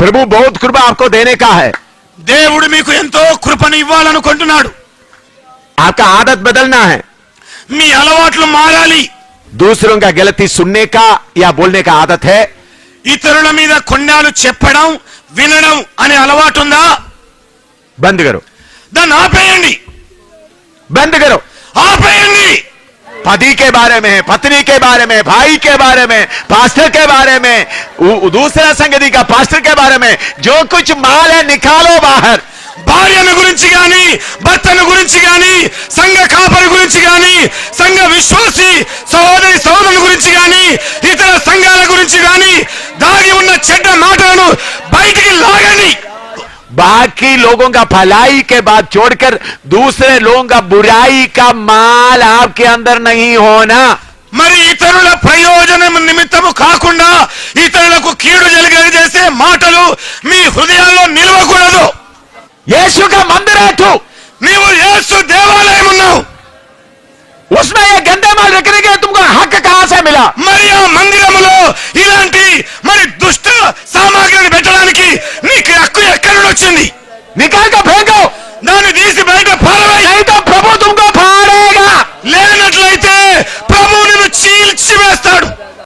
ప్రభు బౌద్ధ కృప ఆకో దేనే కా దేవుడు మీకు ఎంతో కృపను ఇవ్వాలనుకుంటున్నాడు. ఆక ఆదత్ బదల్నా హే? మీ అలవాట్లు మారాలి. దూసరంగా గెలతి సున్నే కా యా బోల్నే కా ఆదత్ హే? ఇతరుల మీద కొన్నాలు చెప్పడం వినడం అనే అలవాటు ఉందా బంద్ గారు. దాన్ని ఆపేయండి. బంద్ గారు. पति के बारे में पत्नी के बारे में भाई के बारे में पास्टर के बारे में उ- दूसरा संगति का पास्टर के बारे में जो कुछ माल है निकालो बाहर భార్యను గురించి గాని భర్తను గురించి గాని సంఘ కాపరి గురించి గాని సంఘ విశ్వాసి సహోదరి సహోదరుల గురించి గాని ఇతర సంఘాల గురించి గాని దాగి ఉన్న చెడ్డ మాటలను బయటికి లాగండి बाकी लोगों का भलाई के बाद छोड़कर दूसरे लोगों का बुराई का माल आपके अंदर नहीं होना। మరి ఇతరుల ప్రయోజనం నిమిత్తము కాకుండా ఇతరులకు కీడు జరిగేజేసే మాటలు మీ హృదయాల్లో నిలవకూడదు. యేసుగా మందిరాటు నీవు యేసు దేవాలయం ఉన్నావు उसमें ये गंदे माल रखने के వచ్చింది. నీకా